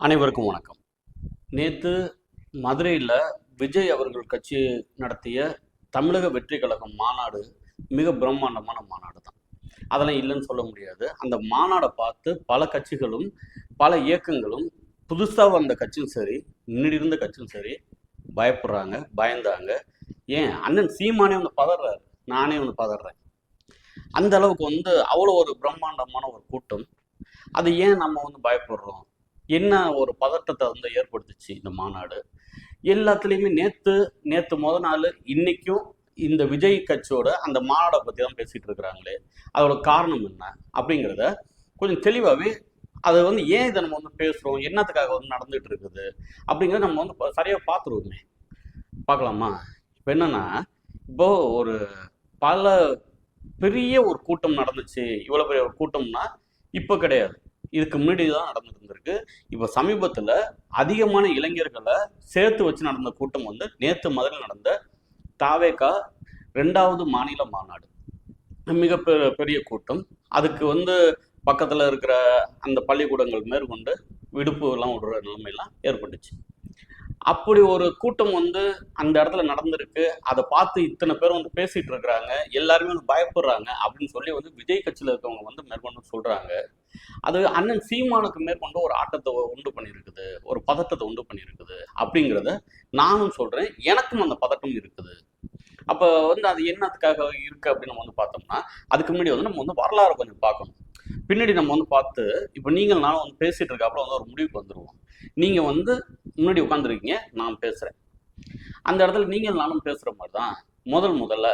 அனைவருக்கும் வணக்கம். நேற்று மதுரையில் விஜய் அவர்கள் கட்சி நடத்திய தமிழக வெற்றி கழகம் மாநாடு மிக பிரம்மாண்டமான மாநாடு தான். அதெல்லாம் இல்லைன்னு சொல்ல முடியாது. அந்த மாநாடை பார்த்து பல கட்சிகளும் பல இயக்கங்களும் புதுசாக வந்த கட்சியும் சரி முன்னாடி இருந்த கட்சியும் சரி பயப்படுறாங்க பயந்தாங்க. ஏன்? அண்ணன் சீமானே வந்து பதறாரு. நானே வந்து பதறேன். அந்த அளவுக்கு வந்து அவ்வளோ ஒரு பிரம்மாண்டமான ஒரு கூட்டம். அது ஏன் நம்ம வந்து பயப்படுறோம்? என்ன ஒரு பதட்டத்தை வந்து ஏற்படுத்துச்சு இந்த மாநாடு? எல்லாத்துலேயுமே நேற்று நேற்று முத நாள் இன்னைக்கும் இந்த விஜய் கட்சியோட அந்த மாநாடை பற்றி தான் பேசிகிட்டு இருக்கிறாங்களே. அதோட காரணம் என்ன அப்படிங்கிறத கொஞ்சம் தெளிவாகவே அது வந்து ஏன் இதை நம்ம வந்து பேசுகிறோம் என்னத்துக்காக வந்து நடந்துகிட்டு இருக்குது? அப்படிங்கிறத நம்ம வந்து சரியாக பார்த்துருவோமே. பார்க்கலாமா? இப்போ என்னன்னா இப்போது ஒரு பல பெரிய ஒரு கூட்டம் நடந்துச்சு. இவ்வளோ பெரிய ஒரு கூட்டம்னா இப்போ கிடையாது. இதுக்கு முன்னாடி தான் நடந்துட்டு இருந்திருக்கு இப்போ சமீபத்தில் அதிகமான இளைஞர்களை சேர்த்து வச்சு நடந்த கூட்டம் வந்து நேற்று முதல்ல நடந்த தாவேகா ரெண்டாவது மாநில மாநாடு. மிக பெ- பெரிய கூட்டம். அதுக்கு வந்து பக்கத்தில் இருக்கிற அந்த பள்ளிக்கூடங்கள் மேற்கொண்டு விடுப்பு எல்லாம் விடுற நிலைமையெல்லாம் ஏற்பட்டுச்சு. அப்படி ஒரு கூட்டம் வந்து அந்த இடத்துல நடந்திருக்கு. அதை பார்த்து இத்தனை பேர் வந்து பேசிட்டு இருக்கிறாங்க. எல்லாருமே வந்து பயப்படுறாங்க அப்படின்னு சொல்லி வந்து விஜய் கட்சியில் இருக்கவங்க வந்து மேற்கொண்டு சொல்றாங்க. அது அண்ணன் சீமானுக்கு மேற்கொண்டு ஒரு ஆட்டத்தை உண்டு பண்ணியிருக்குது. ஒரு பதட்டத்தை உண்டு பண்ணியிருக்குது அப்படிங்கிறத நானும் சொல்றேன். எனக்கும் அந்த பதட்டம் இருக்குது. அப்போ வந்து அது என்னத்துக்காக இருக்கு அப்படின்னு நம்ம வந்து பார்த்தோம்னா அதுக்கு முன்னாடி வந்து நம்ம வந்து வரலாறு கொஞ்சம் பார்க்கணும். பின்னாடி நம்ம வந்து பார்த்து இப்போ நீங்கள் நானும் வந்து பேசிட்டு இருக்காப்புல வந்து ஒரு முடிவுக்கு வந்துடுவோம் நீங்கள் வந்து முன்னாடி உட்காந்துருக்கீங்க நான் பேசுகிறேன் அந்த இடத்துல நீங்கள் நானும் பேசுகிற மாதிரி தான் முதல் முதல்ல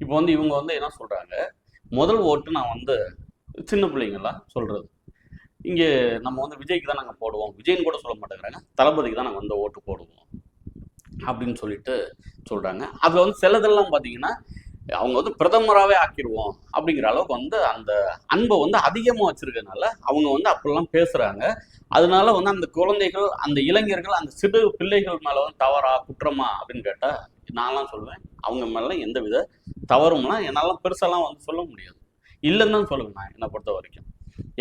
இப்போ வந்து இவங்க வந்து என்ன சொல்கிறாங்க முதல் ஓட்டு நான் வந்து சின்ன பிள்ளைங்களாம் சொல்கிறது இங்கே நம்ம வந்து விஜய்க்கு தான் நாங்கள் போடுவோம். விஜய்னு கூட சொல்ல மாட்டேங்கிறாங்க. தளபதிக்கு தான் நாங்கள் வந்து ஓட்டு போடுவோம். அப்படின்னு சொல்லிட்டு சொல்கிறாங்க அதில் வந்து சிலதெல்லாம் பார்த்தீங்கன்னா அவங்க வந்து பிரதமராகவே ஆக்கிடுவோம் அப்படிங்கிற அளவுக்கு வந்து அந்த அன்பை வந்து அதிகமாக வச்சுருக்கனால அவங்க வந்து அப்படிலாம் பேசுகிறாங்க அதனால வந்து அந்த குழந்தைகள் அந்த இளைஞர்கள் அந்த சிறு பிள்ளைகள் மேலே வந்து தவறா குற்றமா அப்படின்னு கேட்டால் நான்லாம் சொல்லுவேன் அவங்க மேலே எந்த வித தவறும்லாம் என்னாலாம் பெருசாலாம் வந்து சொல்ல முடியாது. இல்லைன்னு தான் சொல்லுவேன் நான் என்னை பொறுத்த வரைக்கும்.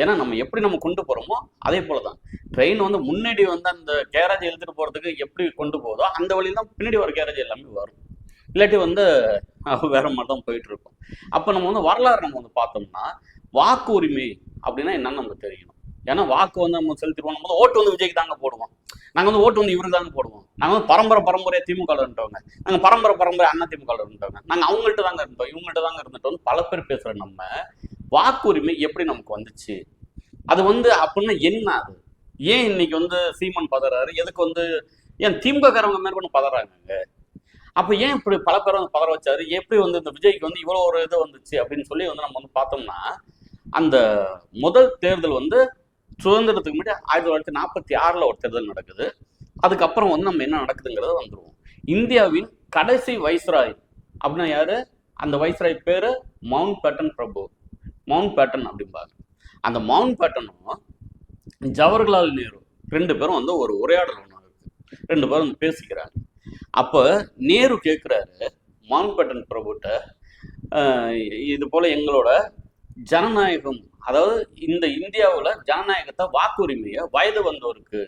ஏன்னா நம்ம எப்படி நம்ம கொண்டு போகிறோமோ அதே போல தான் ட்ரெயின் வந்து முன்னாடி வந்து அந்த கேரேஜ் எழுத்துட்டு போகிறதுக்கு எப்படி கொண்டு போகுதோ அந்த வழியில் தான் பின்னாடி வர கேரேஜ் எல்லாமே வரும். இல்லாட்டி வந்து வேற மாதிரி தான் போயிட்டு இருக்கும் அப்போ நம்ம வந்து வரலாறு நம்ம வந்து பார்த்தோம்னா வாக்கு உரிமை அப்படின்னா என்னன்னு நமக்கு தெரியணும். ஏன்னா வாக்கு வந்து நம்ம செலுத்திடுவோம் நம்ம வந்து ஓட்டு வந்து விஜய்க்கு தாங்க போடுவோம். நாங்கள் வந்து ஓட்டு வந்து இவருக்கு தாங்க போடுவோம். நாங்கள் வந்து பரம்பரை பரம்பரையாக திமுக இருந்தவங்க. நாங்கள் பரம்பரை பரம்பரை அண்ணா திமுக இருந்தவங்க. நாங்கள் அவங்கள்ட்ட தாங்க இருந்தோம். இவங்கள்ட்ட தாங்க இருந்துட்டோம். பல பேர் பேசுகிற நம்ம வாக்குரிமை எப்படி நமக்கு வந்துச்சு? அது வந்து அப்படின்னா என்ன அது? ஏன் இன்னைக்கு வந்து சீமான் பதறாரு? எதுக்கு வந்து ஏன் திமுககாரவங்க மேற்கொண்டு பதறாங்க அப்போ ஏன் இப்படி பல பேர் வந்து பதற வச்சாரு? எப்படி வந்து இந்த விஜய்க்கு வந்து இவ்வளோ ஒரு இது வந்துச்சு? அப்படின்னு சொல்லி வந்து நம்ம வந்து பார்த்தோம்னா அந்த முதல் தேர்தல் வந்து சுதந்திரத்துக்கு முன்னாடி ஆயிரத்தி தொள்ளாயிரத்தி நாற்பத்தி ஆறில் ஒரு தேர்தல் நடக்குது. அதுக்கப்புறம் வந்து நம்ம என்ன நடக்குதுங்கிறத வந்துடுவோம் இந்தியாவின் கடைசி வைஸ்ராய் அப்படின்னா யாரு? அந்த வைஸ்ராய் பேரு மவுண்ட் பேட்டன் பிரபு. மவுண்ட் பேட்டன் அப்படிம்பாங்க அந்த மவுண்ட் பேட்டனும் ஜவஹர்லால் நேரு ரெண்டு பேரும் வந்து ஒரு உரையாடல் ஒன்று இருக்கு. ரெண்டு பேரும் வந்து பேசிக்கிறாங்க. அப்போ நேரு கேட்குறாரு மான்பட்டன் பிரபுட்ட இது போல எங்களோட ஜனநாயகம் அதாவது இந்த இந்தியாவில் ஜனநாயகத்தை வாக்குரிமையை வயது வந்தோருக்கு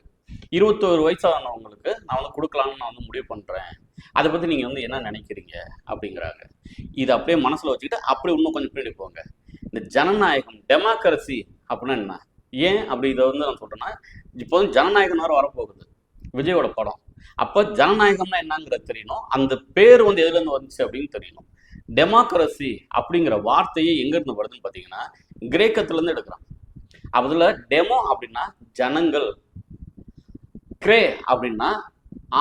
இருபத்தோரு வயசானவங்களுக்கு நான் வந்து கொடுக்கலாம்னு நான் வந்து முடிவு பண்ணுறேன் அதை பற்றி நீங்கள் வந்து என்ன நினைக்கிறீங்க? அப்படிங்கிறாங்க. இதை அப்படியே மனசில் வச்சுக்கிட்டு அப்படியே இன்னும் கொஞ்சம் பின்னாடி போங்க. இந்த ஜனநாயகம் டெமோக்ரஸி அப்படின்னா என்ன? ஏன் அப்படி இதை வந்து நான் சொல்கிறேன்னா இப்போ வந்து ஜனநாயகம் வரப்போகுது. விஜயோட படம். அப்போ ஜனநாயகம்னா என்னங்கிறது தெரியணும். அந்த பேர் வந்து எதுலேருந்து வந்துச்சு அப்படின்னு தெரியணும். டெமோக்ரஸி அப்படிங்கிற வார்த்தையே எங்கேருந்து வருதுன்னு பார்த்தீங்கன்னா கிரேக்கத்துலேருந்து எடுக்கிறான். அதில் டெமோ அப்படின்னா ஜனங்கள். கிரே அப்படின்னா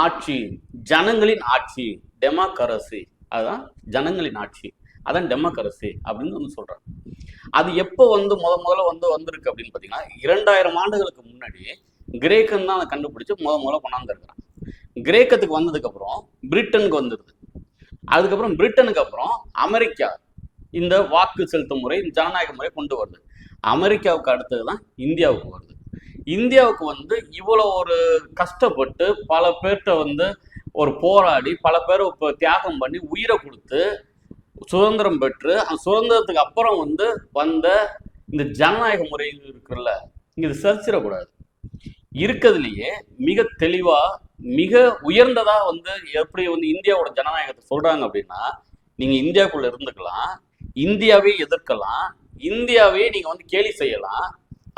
ஆட்சி. ஜனங்களின் ஆட்சி. டெமோக்ரஸி அதுதான் ஜனங்களின் ஆட்சி. அதான் டெமோக்ரஸி அப்படின்னு வந்து சொல்றாங்க. அது எப்போ வந்து முத முதல்ல வந்து வந்திருக்கு அப்படின்னு பார்த்தீங்கன்னா இரண்டாயிரம் ஆண்டுகளுக்கு முன்னாடி கிரேக்கன் தான் அதை கண்டுபிடிச்சு முத முதல்ல கொண்டாந்துருக்கிறான். கிரேக்கத்துக்கு வந்ததுக்கு அப்புறம் பிரிட்டனுக்கு வந்துடுது அதுக்கப்புறம் பிரிட்டனுக்கு அப்புறம் அமெரிக்கா இந்த வாக்கு செலுத்தும் முறை ஜனநாயக முறை கொண்டு வருது. அமெரிக்காவுக்கு அடுத்தது தான் இந்தியாவுக்கு வருது. இந்தியாவுக்கு வந்து இவ்வளோ ஒரு கஷ்டப்பட்டு பல பேர்கிட்ட வந்து ஒரு போராடி பல பேர் இப்போ தியாகம் பண்ணி உயிரை கொடுத்து சுதந்திரம் பெற்று அந்த சுதந்திரத்துக்கு அப்புறம் வந்து வந்த இந்த ஜனநாயக முறை இருக்குல்ல இங்கே இது சரிச்சிடக்கூடாது இருக்கிறதுலயே மிக தெளிவா மிக உயர்ந்ததா வந்து எப்படி வந்து இந்தியாவோட ஜனநாயகத்தை சொல்றாங்க அப்படின்னா நீங்க இந்தியாக்குள்ள இருந்துக்கலாம் இந்தியாவே எதிர்க்கலாம் இந்தியாவே நீங்க வந்து கேலி செய்யலாம்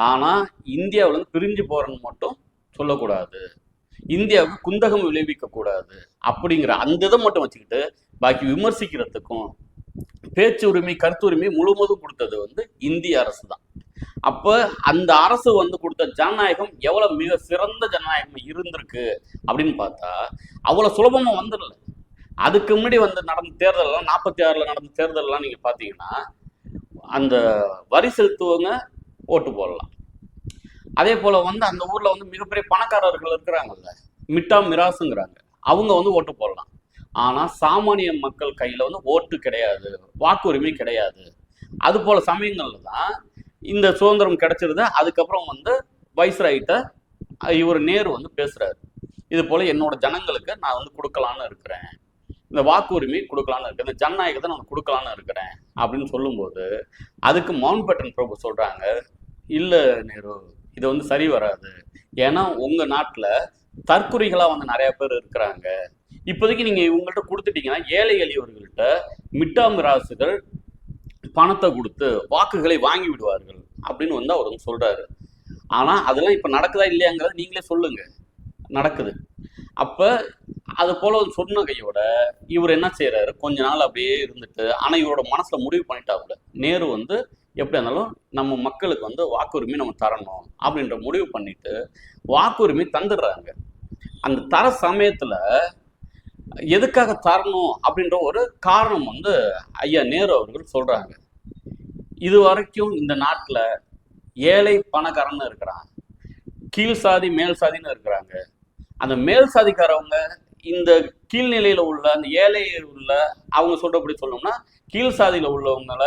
ஆனா இந்தியாவில இருந்து பிரிஞ்சு போறேன்னு மட்டும் சொல்லக்கூடாது. இந்தியாவுக்கு குந்தகம் விளைவிக்க கூடாது அப்படிங்கிற அந்த இதை மட்டும் வச்சுக்கிட்டு பாக்கி விமர்சிக்கிறதுக்கும் பேச்சு உரிமை கருத்து உரிமை முழுவதும் கொடுத்தது வந்து இந்திய அரசு தான் அப்போ அந்த அரசு வந்து கொடுத்த ஜனநாயகம் எவ்வளோ மிக சிறந்த ஜனநாயகம் இருந்திருக்கு அப்படின்னு பார்த்தா அவ்வளோ சுலபமாக வந்துடல. அதுக்கு முன்னாடி வந்து நடந்த தேர்தலெல்லாம் நாற்பத்தி ஆறுல நடந்த தேர்தலெலாம் நீங்கள் பார்த்தீங்கன்னா அந்த வரி செலுத்துவங்க ஓட்டு போடலாம். அதே போல் வந்து அந்த ஊரில் வந்து மிகப்பெரிய பணக்காரர்கள் இருக்கிறாங்கல்ல மிட்டா மிராசுங்கிறாங்க. அவங்க வந்து ஓட்டு போடலாம். ஆனால் சாமானிய மக்கள் கையில் வந்து ஓட்டு கிடையாது வாக்குரிமை கிடையாது. அது போல் சமயங்களில் தான் இந்த சுதந்திரம் கிடைச்சிருது. அதுக்கப்புறம் வந்து வைஸ்ராயிட்ட இவர் நேரு வந்து பேசுறாரு. இது போல என்னோட ஜனங்களுக்கு நான் வந்து கொடுக்கலான்னு இருக்கிறேன். இந்த வாக்குரிமை கொடுக்கலான்னு இருக்கேன் இந்த ஜனநாயகத்தை நான் கொடுக்கலான்னு இருக்கிறேன் அப்படின்னு சொல்லும்போது அதுக்கு மவுண்ட் பேட்டன் பிரபு சொல்றாங்க இல்லை நேரு இது வந்து சரி வராது. ஏன்னா உங்க நாட்டில் தற்கொலைகளாக வந்து நிறைய பேர் இருக்கிறாங்க. இப்போதைக்கு நீங்க இவங்கள்ட்ட கொடுத்துட்டீங்கன்னா ஏழை எளியவர்கள்ட்ட மிட்டாமிராசுகள் பணத்தை கொடுத்து வாக்குகளை வாங்கி விடுவார்கள் அப்படின்னு வந்து அவர் வந்து சொல்றாரு. ஆனா அதெல்லாம் இப்ப நடக்குதா இல்லையாங்கிறத நீங்களே சொல்லுங்க. நடக்குது. அப்ப அது போல சொன்ன கையோட இவர் என்ன செய்யறாரு கொஞ்ச நாள் அப்படியே இருந்துட்டு ஆனா இவரோட மனசுல முடிவு பண்ணிட்டாப்புல. நேரு வந்து எப்படி இருந்தாலும் நம்ம மக்களுக்கு வந்து வாக்குரிமை நம்ம தரணும் அப்படின்ற முடிவு பண்ணிட்டு வாக்குரிமை தந்துடுறாங்க. அந்த தர சமயத்துல எதுக்காக தரணும் அப்படின்ற ஒரு காரணம் வந்து ஐயா நேரு அவர்கள் சொல்றாங்க. இது வரைக்கும் இந்த நாட்டில் ஏழை பணக்காரன்னு இருக்கிறான் கீழ் சாதி மேல் சாதின்னு இருக்கிறாங்க. அந்த மேல் சாதிக்காரவங்க இந்த கீழ்நிலையில் உள்ள அந்த ஏழை உள்ள அவங்க சொல்றபடி சொல்லணும்னா கீழ் சாதியில் உள்ளவங்கள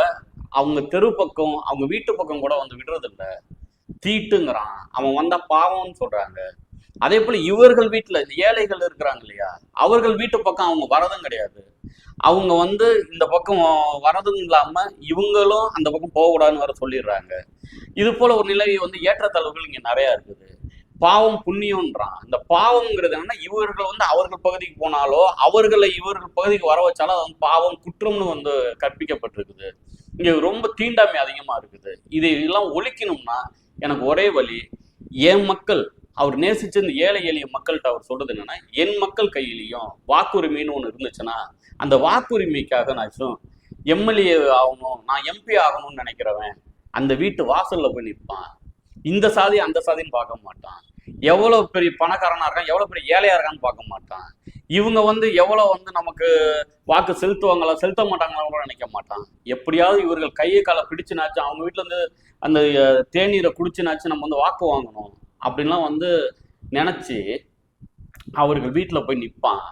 அவங்க தெரு பக்கம் அவங்க வீட்டு பக்கம் கூட வந்து விடுறதில்ல. தீட்டுங்கிறான். அவன் வந்தா பாவம்னு சொல்றாங்க. அதே போல இவர்கள் வீட்டுல இந்த ஏழைகள் இருக்கிறாங்க இல்லையா? அவர்கள் வீட்டு பக்கம் அவங்க வரதும் கிடையாது. அவங்க வந்து இந்த பக்கம் வரதும் இல்லாம இவங்களும் அந்த பக்கம் போகக்கூடாதுன்னு வர சொல்லிடுறாங்க. இது போல ஒரு நிலை வந்து ஏற்றத்தாழ்வுகள் இங்க நிறைய இருக்குது. பாவம் புண்ணியம்ன்றான். இந்த பாவம்ங்கிறது என்னன்னா இவர்கள் வந்து அவர்கள் பகுதிக்கு போனாலோ அவர்களை இவர்கள் பகுதிக்கு வர வச்சாலும் அது வந்து பாவம் குற்றம்னு வந்து கற்பிக்கப்பட்டிருக்குது. இங்க ரொம்ப தீண்டாமை அதிகமா இருக்குது. இதை எல்லாம் ஒழிக்கணும்னா எனக்கு ஒரே வழி என் மக்கள் அவர் நேசிச்ச இந்த ஏழை எளிய மக்கள்கிட்ட அவர் சொல்றது என்னன்னா என் மக்கள் கையிலையும் வாக்குரிமைன்னு ஒன்று இருந்துச்சுன்னா அந்த வாக்குரிமைக்காக நான் எம்எல்ஏ ஆகணும் நான் எம்பி ஆகணும்னு நினைக்கிறவன் அந்த வீட்டு வாசல்ல போய் நிற்பான் இந்த சாதி அந்த சாதின்னு பார்க்க மாட்டான். எவ்வளோ பெரிய பணக்காரனா இருக்கான் எவ்வளோ பெரிய ஏழையா இருக்கான்னு பார்க்க மாட்டான். இவங்க வந்து எவ்வளோ வந்து நமக்கு வாக்கு செலுத்துவாங்களா செலுத்த மாட்டாங்களா கூட நினைக்க மாட்டான். எப்படியாவது இவர்கள் கையை காலை பிடிச்சுனாச்சும் அவங்க வீட்டில் வந்து அந்த தேநீரை குடிச்சுனாச்சும் நம்ம வந்து வாக்கு வாங்கணும். அப்படின்லாம் வந்து நினச்சி அவர்கள் வீட்டில் போய் நிற்பான்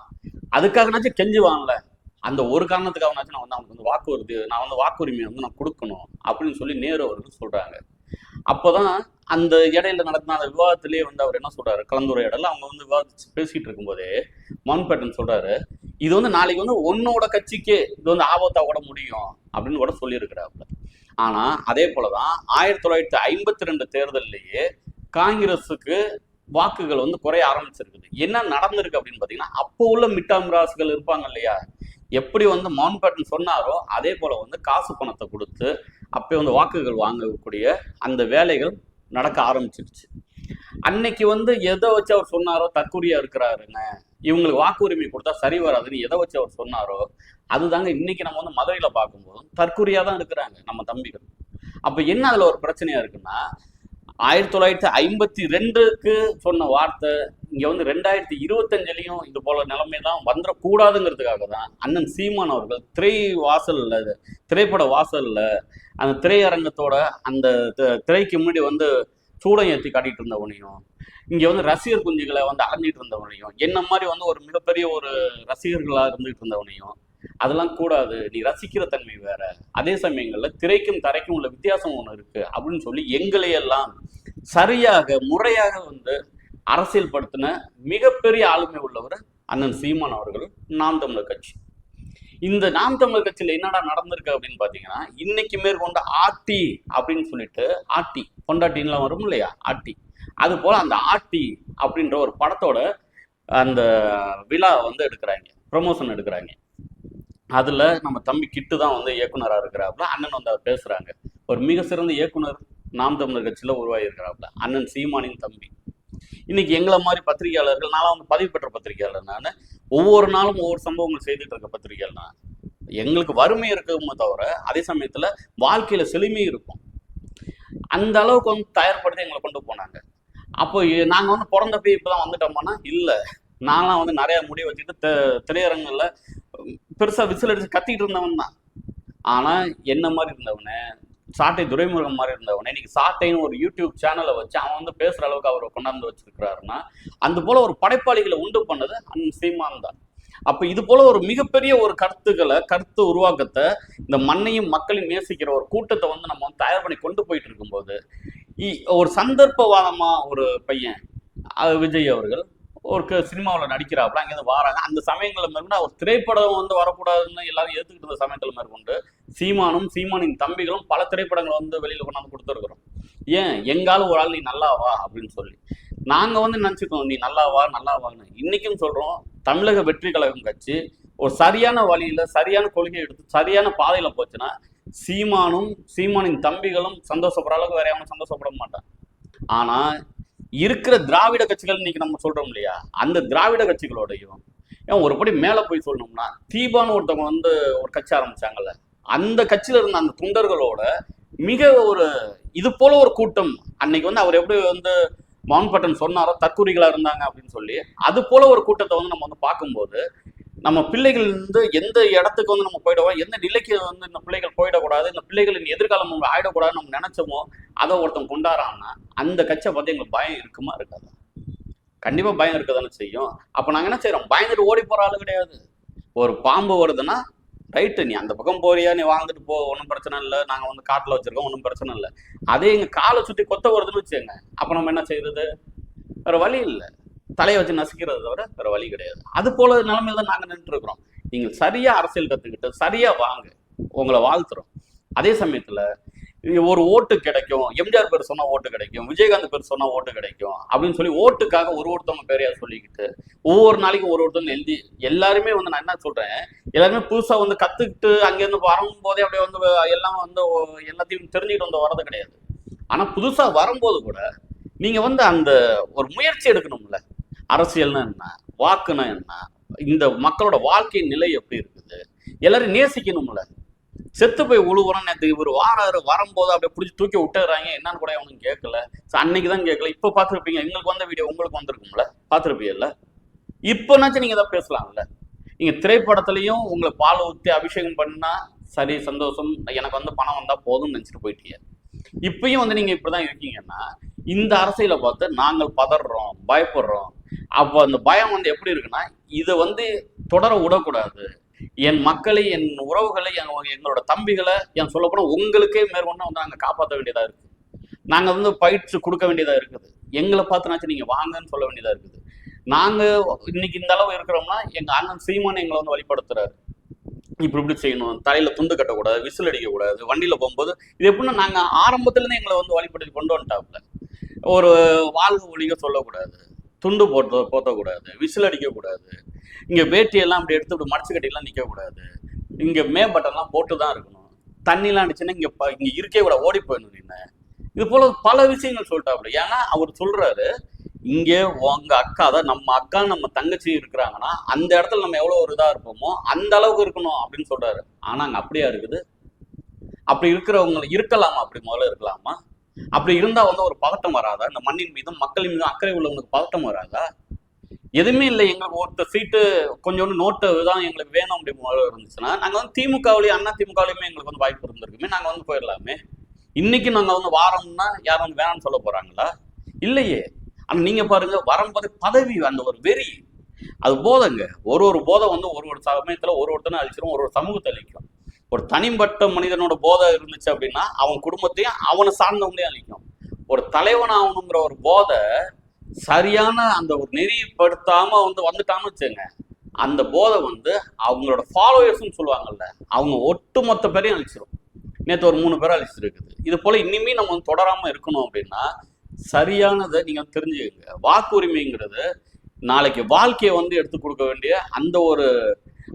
அதுக்காகனாச்சும் கெஞ்சுவான்ல அந்த ஒரு காரணத்துக்காகனாச்சும் நான் வந்து அவனுக்கு வந்து வாக்குறுதி நான் வந்து வாக்குரிமையை வந்து நான் கொடுக்கணும் அப்படின்னு சொல்லி நேரு அவர்கள் சொல்கிறாங்க அப்போதான் அந்த இடையில நடந்த அந்த விவாதத்திலேயே வந்து அவர் என்ன சொல்றாரு? கலந்துரையாடல அவங்க வந்து விவாதிச்சு பேசிட்டு இருக்கும்போதே மவுண்ட் சொல்றாரு இது வந்து நாளைக்கு வந்து உன்னோட கட்சிக்கே இது வந்து ஆபத்தா கூட முடியும் அப்படின்னு கூட சொல்லியிருக்கிறாப்புல. ஆனா அதே போலதான் ஆயிரத்தி தொள்ளாயிரத்தி ஐம்பத்தி ரெண்டு தேர்தலிலேயே காங்கிரஸுக்கு வாக்குகள் வந்து குறைய ஆரம்பிச்சிருக்குது. என்ன நடந்திருக்கு அப்படின்னு பார்த்தீங்கன்னா அப்போ உள்ள மிட்டாமிராசுகள் இருப்பாங்க இல்லையா? எப்படி வந்து மவுண்ட் பேட்டன் சொன்னாரோ அதே போல வந்து காசு பணத்தை கொடுத்து அப்போ வந்து வாக்குகள் வாங்கக்கூடிய அந்த வேலைகள் நடக்க ஆரம்பிச்சிருச்சு. அன்னைக்கு வந்து எதை வச்சு அவர் சொன்னாரோ தற்கொலையா இருக்கிறாருங்க. இவங்களுக்கு வாக்குரிமை கொடுத்தா சரி வராதுன்னு எதை வச்சு அவர் சொன்னாரோ அதுதாங்க இன்னைக்கு நம்ம வந்து மதுரையில் பார்க்கும்போதும் தற்கொலையாக தான் இருக்கிறாங்க நம்ம தம்பிகள். அப்போ என்ன அதில் ஒரு பிரச்சனையா இருக்குன்னா ஆயிரத்தி தொள்ளாயிரத்தி ஐம்பத்தி ரெண்டுக்கு சொன்ன வார்த்தை இங்கே வந்து ரெண்டாயிரத்தி இருபத்தஞ்சிலையும் இது போல நிலைமை தான் வந்துடக்கூடாதுங்கிறதுக்காக தான் அண்ணன் சீமான் அவர்கள் திரை வாசலில் திரைப்பட வாசலில் அந்த திரையரங்கத்தோட அந்த திரைக்கு முன்னாடி வந்து சூடம் ஏற்றி காட்டிட்டு இருந்தவனையும் இங்கே வந்து ரசிகர் குஞ்சுகளை வந்து அலைஞ்சிட்டு இருந்தவனையும் என்ன மாதிரி வந்து ஒரு மிகப்பெரிய ஒரு ரசிகர்களாக இருந்துகிட்டு இருந்தவனையும் அதெல்லாம் கூடாது நீ ரசிக்கிற தன்மை வேற. அதே சமயங்கள்ல திரைக்கும் தரைக்கும் உள்ள வித்தியாசம் ஒன்று இருக்கு அப்படின்னு சொல்லி எங்களையெல்லாம் சரியாக முறையாக வந்து அரசியல் படுத்தின மிகப்பெரிய ஆளுமை உள்ளவர் அண்ணன் சீமான் அவர்கள் நாம் தமிழர் கட்சி. இந்த நாம் தமிழர் கட்சியில என்னடா நடந்திருக்கு அப்படின்னு பார்த்தீங்கன்னா இன்னைக்கு மேற்கொண்ட ஆட்டி அப்படின்னு சொல்லிட்டு ஆட்டி கொண்டாட்டின்லாம் வரும் இல்லையா? ஆட்டி அது போல அந்த ஆட்டி அப்படின்ற ஒரு படத்தோட அந்த விழா வந்து எடுக்கிறாங்க ப்ரமோஷன் எடுக்கிறாங்க. அதில் நம்ம தம்பி கிட்டு தான் வந்து இயக்குனராக இருக்கிறாப்புல அண்ணன் வந்து அவர் பேசுகிறாங்க ஒரு மிக சிறந்த இயக்குனர் நாம் தமிழர் கட்சியில் உருவாகியிருக்கிறாப்புல. அண்ணன் சீமானின் தம்பி. இன்னைக்கு எங்களை மாதிரி பத்திரிகையாளர்கள் நான்லாம் வந்து பதவி பெற்ற பத்திரிகையாளர் நான் ஒவ்வொரு நாளும் ஒவ்வொரு சம்பவங்கள் செய்துட்டு இருக்க பத்திரிகையாளர் நான். எங்களுக்கு வறுமை இருக்குமே தவிர அதே சமயத்தில் வாழ்க்கையில் செழுமையும் இருக்கும். அந்த அளவுக்கு வந்து தயார்படுத்தி எங்களை கொண்டு போனாங்க. அப்போ நாங்கள் வந்து பிறந்தப்ப இப்போ தான் வந்துட்டோம்னா இல்லை. நான்லாம் வந்து நிறைய முடிவு வச்சுட்டு த திரையரங்கில் பெருசாக விசில் அடித்து கத்திக்கிட்டு இருந்தவன் தான். ஆனால் என்ன மாதிரி இருந்தவனே சாட்டை துரைமுருகன் மாதிரி இருந்தவனே இன்னைக்கு சாட்டைன்னு ஒரு யூடியூப் சேனலை வச்சு அவன் வந்து பேசுகிற அளவுக்கு அவர் கொண்டாந்து வச்சிருக்கிறாருன்னா அந்த போல் ஒரு படைப்பாளிகளை உண்டு பண்ணது அண்ணன் சீமான் தான். அப்போ இது போல ஒரு மிகப்பெரிய ஒரு கருத்துக்களை கருத்து உருவாக்கத்தை இந்த மண்ணையும் மக்களையும் நேசிக்கிற ஒரு கூட்டத்தை வந்து நம்ம வந்து தயார் பண்ணி கொண்டு போயிட்டு இருக்கும்போது இ- ஒரு சந்தர்ப்பவாதமா ஒரு பையன் விஜய் அவர்கள் ஒரு சினிமாவில் நடிக்கிறாப்புல அங்கேருந்து வராங்க. அந்த சமயங்களில் மேற்கொண்டு ஒரு திரைப்படம் வந்து வரக்கூடாதுன்னு எல்லாரும் ஏற்றுக்கிட்டு இருந்த சமயத்தில் மேற்கொண்டு சீமானும் சீமானின் தம்பிகளும் பல திரைப்படங்களை வந்து வெளியில் கொண்டாந்து கொடுத்துருக்குறோம். ஏன்? எங்காலும் ஒரு ஆள் நீ நல்லா வா அப்படின்னு சொல்லி. நாங்கள் வந்து நினச்சிக்கோம் நீ நல்லா வா நல்லா வான்னு. இன்னைக்கும் சொல்கிறோம் தமிழக வெற்றி கழகம் கட்சி ஒரு சரியான வழியில் சரியான கொள்கையை எடுத்து சரியான பாதையில் போச்சுன்னா சீமானும் சீமானின் தம்பிகளும் சந்தோஷப்படுற அளவுக்கு வேற எவனும் சந்தோஷப்பட மாட்டான் ஆனால் இருக்கிற திராவிட கட்சிகள் இன்னைக்கு நம்ம சொல்றோம் இல்லையா? அந்த திராவிட கட்சிகளோடையும் ஏன் ஒருபடி மேலே போய் சொல்லணும்னா தீபான்னு ஒருத்தவங்க வந்து ஒரு கட்சி ஆரம்பிச்சாங்கல்ல அந்த கட்சியில இருந்த அந்த தொண்டர்களோட மிக ஒரு இது போல ஒரு கூட்டம் அன்னைக்கு வந்து அவர் எப்படி வந்து மவுண்ட் பட்டன் சொன்னாரோ தற்கூரிகளா இருந்தாங்க அப்படின்னு சொல்லி அது போல ஒரு கூட்டத்தை வந்து நம்ம வந்து பார்க்கும்போது நம்ம பிள்ளைகள் வந்து எந்த இடத்துக்கு வந்து நம்ம போயிடுவோம் எந்த நிலைக்கு வந்து இந்த பிள்ளைகள் போயிடக்கூடாது இந்த பிள்ளைகளின் எதிர்காலம் நம்ம ஆயிடக்கூடாதுன்னு நம்ம நினைச்சோமோ அதை ஒருத்தன் கொண்டாடுறான்னா அந்த கட்சியை பார்த்து எங்களுக்கு பயம் இருக்குமா இருக்காது? கண்டிப்பாக பயம் இருக்க தானே செய்யும். அப்போ நாங்கள் என்ன செய்கிறோம் பயந்துட்டு ஓடி போகிற ஆளு கிடையாது. ஒரு பாம்பு வருதுன்னா ரைட்டு நீ அந்த பக்கம் போறியா? நீ வாழ்ந்துட்டு போ ஒன்றும் பிரச்சனை இல்லை. நாங்கள் வந்து காட்டில் வச்சுருக்கோம் ஒன்றும் பிரச்சனை இல்லை. அதே எங்கள் காலை சுற்றி கொத்த வருதுன்னு வச்சுக்கோங்க. அப்போ நம்ம என்ன செய்யறது வேற வழி இல்லை. தலையை வச்சு நசுக்கிறது தவிர வேற வழி கிடையாது. அது போல நிலைமையில தான் நாங்கள் நின்று இருக்கிறோம் நீங்கள் சரியா அரசியல் கற்றுக்கிட்டு சரியா வாங்க. உங்களை வாழ்த்துறோம். அதே சமயத்தில் ஒரு ஓட்டு கிடைக்கும். எம்ஜிஆர் பேர் சொன்னா ஓட்டு கிடைக்கும். விஜயகாந்த் பேர் சொன்னா ஓட்டு கிடைக்கும். அப்படின்னு சொல்லி ஓட்டுக்காக ஒரு ஒருத்தவங்க பேரையா சொல்லிக்கிட்டு ஒவ்வொரு நாளைக்கும் ஒரு ஒருத்தவங்க எழுதி எல்லாருமே வந்து நான் என்ன சொல்றேன் எல்லாருமே புதுசா வந்து கத்துக்கிட்டு அங்கேருந்து வரும்போதே அப்படியே வந்து எல்லாம் வந்து எல்லாத்தையும் தெரிஞ்சுக்கிட்டு வந்து வர்றது கிடையாது. ஆனா புதுசா வரும்போது கூட நீங்க வந்து அந்த ஒரு முயற்சி எடுக்கணும்ல. அரசியல்னா என்ன? வாக்குனா என்ன? இந்த மக்களோட வாழ்க்கை நிலை எப்படி இருக்குது? எல்லாரும் நேசிக்கணும்ல. செத்து போய் உழுவுறோம் நேற்று இவர் வாராரு வரும்போது அப்படியே பிடிச்சி தூக்கி விட்டுறாங்க. என்னன்னு கூட அவனும் கேட்கல. அன்னைக்கு தான் கேட்கல. இப்போ பார்த்துருப்பீங்க. எங்களுக்கு வந்த வீடியோ உங்களுக்கு வந்திருக்கும்ல? பார்த்துருப்பீங்கல்ல? இப்போனாச்சும் நீங்கள் தான் பேசலாம்ல? நீங்கள் திரைப்படத்துலையும் உங்களை பால் ஊற்றி அபிஷேகம் பண்ணால் சரி சந்தோஷம் எனக்கு வந்து பணம் வந்தால் போதும்னு நினச்சிட்டு போயிட்டீங்க. இப்பயும் வந்து நீங்கள் இப்படி தான் இருக்கீங்கன்னா இந்த அரசியலை பார்த்து நாங்கள் பதறோம் பயப்படுறோம் அப்போ அந்த பயம் வந்து எப்படி இருக்குன்னா இதை வந்து தொடர விடக்கூடாது. என் மக்களை என் உறவுகளை என் எங்களோட தம்பிகளை என் சொல்லப்போனால் உங்களுக்கே மேற்கொண்டு வந்து நாங்கள் காப்பாற்ற வேண்டியதாக இருக்கு நாங்கள் வந்து பயிற்சி கொடுக்க வேண்டியதாக இருக்குது. எங்களை பார்த்துனாச்சும் நீங்கள் வாங்கன்னு சொல்ல வேண்டியதாக இருக்குது. நாங்கள் இன்னைக்கு இந்த அளவு இருக்கிறோம்னா எங்கள் அண்ணன் சீமான் எங்களை வந்து வழிபடுத்துறாரு. இப்படி இப்படி செய்யணும். தலையில துண்டு கட்டக்கூடாது விசில் அடிக்கக்கூடாது வண்டியில் போகும்போது இது எப்படின்னா நாங்கள் ஆரம்பத்துலேருந்து எங்களை வந்து வழிபடுத்தி கொண்டு வந்துட்டாப்புல. ஒரு வாழ்வு ஒழிக சொல்லக்கூடாது. துண்டு போட்ட போத்தக்கூடாது விசில் அடிக்கக்கூடாது. இங்கே வேட்டியெல்லாம் அப்படி எடுத்து இப்படி மடிச்சு கட்டிலாம் நிற்கக்கூடாது இங்கே மே பட்டன்லாம் போட்டு தான் இருக்கணும். தண்ணிலாம் அடிச்சுன்னா இங்கே ப- இருக்கே கூட ஓடி போயிடணும் நின்று. இது போல பல விஷயங்கள் சொல்லிட்டாப்புல. ஏன்னா அவர் சொல்றாரு இங்கே உங்க அக்கா தான் நம்ம அக்கா நம்ம தங்கச்சி இருக்கிறாங்கன்னா அந்த இடத்துல நம்ம எவ்வளோ ஒரு இதாக இருப்போமோ அந்த அளவுக்கு இருக்கணும் அப்படின்னு சொல்றாரு. ஆனா அங்கே அப்படியா இருக்குது? அப்படி இருக்கிறவங்க இருக்கலாமா அப்படி முதல்ல இருக்கலாமா? அப்படி இருந்தா வந்து ஒரு பதட்டம் வராதா? இந்த மண்ணின் மீதும் மக்களின் மீதும் அக்கறை உள்ளவங்களுக்கு பதட்டம் வராதா? எதுவுமே இல்லை எங்களுக்கு ஒருத்தர் சீட்டு கொஞ்சோண்டு நோட்டு தான் எங்களுக்கு வேணும் அப்படி இருந்துச்சுன்னா நாங்கள் வந்து திமுகவிலையும் அண்ணா திமுகவிலையுமே எங்களுக்கு வந்து வாய்ப்பு இருந்திருக்குமே நாங்கள் வந்து போயிடலாமே. இன்னைக்கு நாங்கள் வந்து வாரோம்னா யாரும் வந்து வேணாம்னு சொல்ல போறாங்களா? இல்லையே. ஆனால் நீங்க பாருங்க வரும்போது பதவி அந்த ஒரு வெறி அது போதைங்க. ஒரு ஒரு போதை வந்து ஒரு ஒரு சமயத்தில் ஒரு ஒருத்தனை அழிச்சிரும் ஒரு ஒரு சமூகத்தை அழிக்கும். ஒரு தனிப்பட்ட மனிதனோட போதை இருந்துச்சு அப்படின்னா அவன் குடும்பத்தையும் அவனை சார்ந்தவங்களையும் அழிக்கும். ஒரு தலைவன் ஆகணுங்கிற ஒரு போதை சரியான அந்த ஒரு நெறிப்படுத்தாம வந்து வந்துட்டான்னு வச்சுங்க அந்த போதை வந்து அவங்களோட ஃபாலோயர்ஸ்னு சொல்லுவாங்கல்ல அவங்க ஒட்டுமொத்த பேரையும் அழிச்சிரும். நேற்று ஒரு மூணு பேரை அழிச்சிருக்குது. இது போல இனிமே நம்ம வந்து தொடராம இருக்கணும் அப்படின்னா சரியானதை நீங்க தெரிஞ்சுக்கங்க. வாக்குரிமைங்கிறது நாளைக்கு வாழ்க்கையை வந்து எடுத்து கொடுக்க வேண்டிய அந்த ஒரு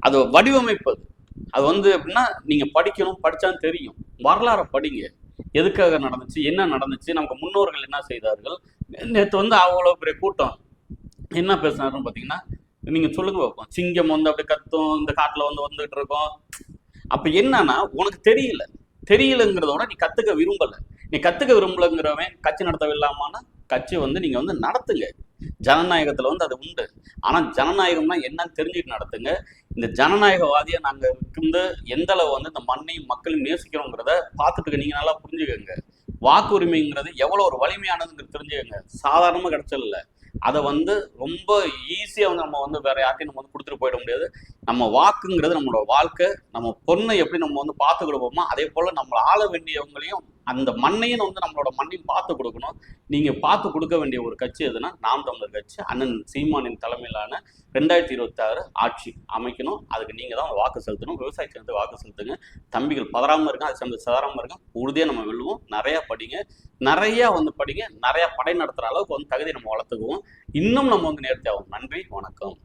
அது வடிவமைப்பது அது வந்து எப்படின்னா நீங்க படிக்கணும் படிச்சாலும் தெரியும். வரலாறை படிங்க. எதுக்காக நடந்துச்சு என்ன நடந்துச்சு நமக்கு முன்னோர்கள் என்ன செய்தார்கள்? நேற்று வந்து அவ்வளோ பெரிய கூட்டம். என்ன பேசுனாருன்னு பார்த்தீங்கன்னா நீங்க சொல்லுங்க பார்ப்போம் சிங்கம் வந்து அப்படி கத்தும் இந்த காட்டில் வந்து வந்துகிட்டு இருக்கோம். அப்போ என்னன்னா உனக்கு தெரியல. தெரியலங்கிறதோட நீ கத்துக்க விரும்பலை. நீ கத்துக்க விரும்பலைங்கிறவன் கட்சி நடத்த இல்லாமனா கட்சி வந்து நீங்க வந்து நடத்துங்க. ஜனநாயகத்தில் வந்து அது உண்டு. ஆனால் ஜனநாயகம்னா என்னன்னு தெரிஞ்சுட்டு நடத்துங்க. இந்த ஜனநாயகவாதியை நாங்கள் இருந்து எந்த அளவு வந்து இந்த மண்ணையும் மக்களையும் நேசிக்கிறோங்கிறத பார்த்துட்டு நீங்கள் நல்லா புரிஞ்சுக்கோங்க. வாக்குரிமைங்கிறது எவ்வளோ ஒரு வலிமையானதுங்கிறது தெரிஞ்சுக்கோங்க. சாதாரணமாக கிடச்சல அதை வந்து ரொம்ப ஈஸியாக வந்து நம்ம வந்து வேற யார்ட்டையும் நம்ம வந்து கொடுத்துட்டு போயிட முடியாது. நம்ம வாக்குங்கிறது நம்மளோட வாழ்க்கை. நம்ம பொண்ணை எப்படி நம்ம வந்து பார்த்துக்கிடுவோமோ அதே போல் நம்மளை ஆள வேண்டியவங்களையும் அந்த மண்ணையும் வந்து நம்மளோட மண்ணையும் பார்த்து கொடுக்கணும். நீங்க பார்த்து கொடுக்க வேண்டிய ஒரு கட்சி எதுனா நாம் தமிழர் கட்சி. அண்ணன் சீமானின் தலைமையிலான ரெண்டாயிரத்தி இருபத்தி ஆறு ஆட்சி அமைக்கணும். அதுக்கு நீங்க தான் வாக்கு செலுத்தணும். விவசாய சேர்ந்து வாக்கு செலுத்துங்க. தம்பிகள் பதறாம இருங்க அது சேர்ந்து சதறாம இருங்க உறுதியா நம்ம வெல்லுவோம். நிறைய படிங்க. நிறைய வந்து படிங்க. நிறைய படை நடத்துற அளவுக்கு வந்து தகுதி நம்ம வளர்த்துக்குவோம். இன்னும் நம்ம வந்து நேர்த்தியாகும். நன்றி. வணக்கம்.